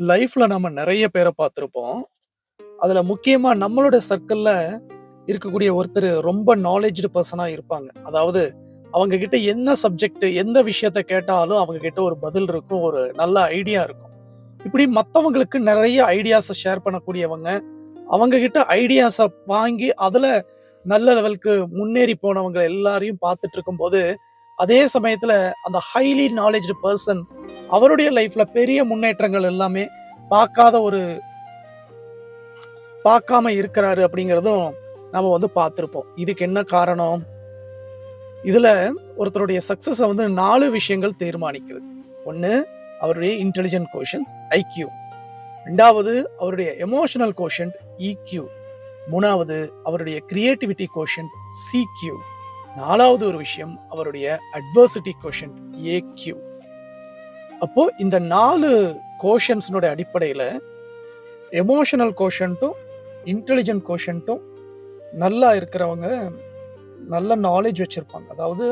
லைஃப்ல நம்ம நிறைய பேரை பார்த்துருப்போம் அதுல முக்கியமா நம்மளோட சர்க்கிள்ல இருக்கக்கூடிய ஒருத்தர் ரொம்ப நாலேஜ்டு பர்சனா இருப்பாங்க. அதாவது அவங்க கிட்ட என்ன சப்ஜெக்ட், எந்த விஷயத்த கேட்டாலும் அவங்க கிட்ட ஒரு பதில் இருக்கும். ஒரு நல்ல ஐடியா இருக்கும். இப்படி மற்றவங்களுக்கு நிறைய ஐடியாஸை ஷேர் பண்ணக்கூடியவங்க. அவங்க கிட்ட ஐடியாஸை வாங்கி அதுல நல்ல லெவலுக்கு முன்னேறி போனவங்க எல்லாரையும் பார்த்துட்டு இருக்கும்போது, அதே சமயத்துல அந்த ஹைலி நாலேஜ் பர்சன் அவருடைய லைஃப்ல பெரிய முன்னேற்றங்கள் எல்லாமே பார்க்காத ஒரு பார்க்காம இருக்கிறாரு அப்படிங்கிறதும் நம்ம வந்து பார்த்துருப்போம் இதுக்கு என்ன காரணம்? இதுல ஒருத்தருடைய சக்சஸை வந்து நாலு விஷயங்கள் தீர்மானிக்குது. ஒன்று அவருடைய இன்டெலிஜென்ட் கோஷன்ட் ஐக்யூ. ரெண்டாவது அவருடைய எமோஷனல் கோஷன்ட் இக்யூ. மூணாவது அவருடைய கிரியேட்டிவிட்டி கோஷன்ட் சிக்யூ. நாலாவது ஒரு விஷயம் அவருடைய அட்வர்சிட்டி கோஷன்ட் ஏக்யூ. அப்போ இந்த நாலு கோஷன்ஸினுடைய அடிப்படையில் எமோஷனல் கோஷன்ட்டும், இன்டெலிஜென்ட் கோஷன்ட்டும் நல்லா இருக்கிறவங்க நல்ல நாலேட்ஜ் வச்சுருப்பாங்க அதாவது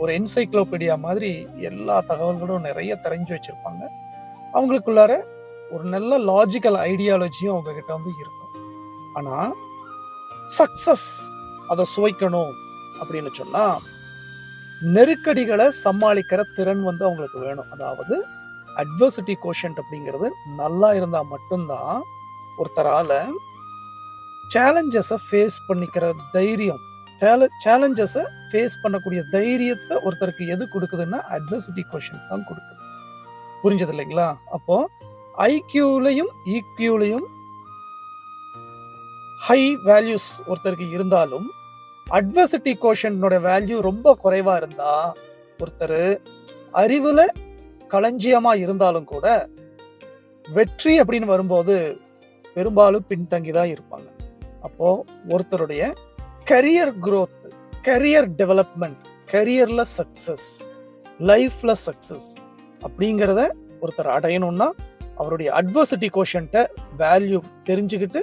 ஒரு என்சைக்ளோபீடியா மாதிரி எல்லா தகவல்களும் நிறைய தெரிஞ்சு வச்சுருப்பாங்க அவங்களுக்குள்ளார ஒரு நல்ல லாஜிக்கல் ஐடியாலஜியும் அவங்கக்கிட்ட வந்து இருக்கும். ஆனால் சக்சஸ் அதை சுவைக்கணும் அப்படின்னு சொன்னால் நெருக்கடிகளை சமாளிக்கிற திறன் வந்து அவங்களுக்கு வேணும். அதாவது அட்வர்சிட்டி கோஷன்ட் அப்படிங்கிறது நல்லா இருந்தால் மட்டும்தான் ஒருத்தரால் ஒருத்தரால ஃபேஸ் பண்ணிக்கிற தைரியம், சேலஞ்சஸை ஃபேஸ் பண்ணக்கூடிய தைரியத்தை ஒருத்தருக்கு எது கொடுக்குதுன்னா அட்வர்சிட்டி கொஷின் தான் கொடுக்குது புரிஞ்சது இல்லைங்களா? அப்போ ஐக்யூலையும் ஈக்யூலையும் e ஹை வேல்யூஸ் ஒருத்தருக்கு இருந்தாலும், அட்வர்சிட்டி கோஷனோட வேல்யூ ரொம்ப குறைவா இருந்தா, ஒருத்தர் அறிவுல களஞ்சியமா இருந்தாலும் கூட, வெற்றி அப்படின்னு வரும்போது பெரும்பாலும் பின்தங்கி தான் இருப்பாங்க. அப்போ ஒருத்தருடைய கரியர் குரோத், கரியர் டெவலப்மெண்ட் கரியர்ல சக்சஸ், லைஃப்ல சக்சஸ் அப்படிங்கிறத ஒருத்தர் அடையணும்னா, அவருடைய அட்வர்சிட்டி கோஷன்ட்ட வேல்யூ தெரிஞ்சுக்கிட்டு,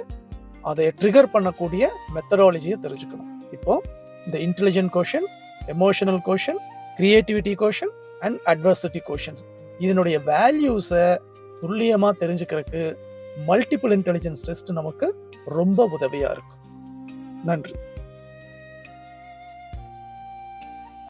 அதை ட்ரிகர் பண்ணக்கூடிய மெத்தடாலஜியை தெரிஞ்சுக்கணும். இப்போ இந்த intelligent quotient emotional quotient creativity quotient and adversity quotients இதனுடைய வேல்யூஸை துல்லியமாக தெரிஞ்சுக்கிறதுக்கு மல்டிபிள் இன்டெலிஜென்ஸ் டெஸ்ட் நமக்கு ரொம்ப உதவியாக இருக்கும். நன்றி.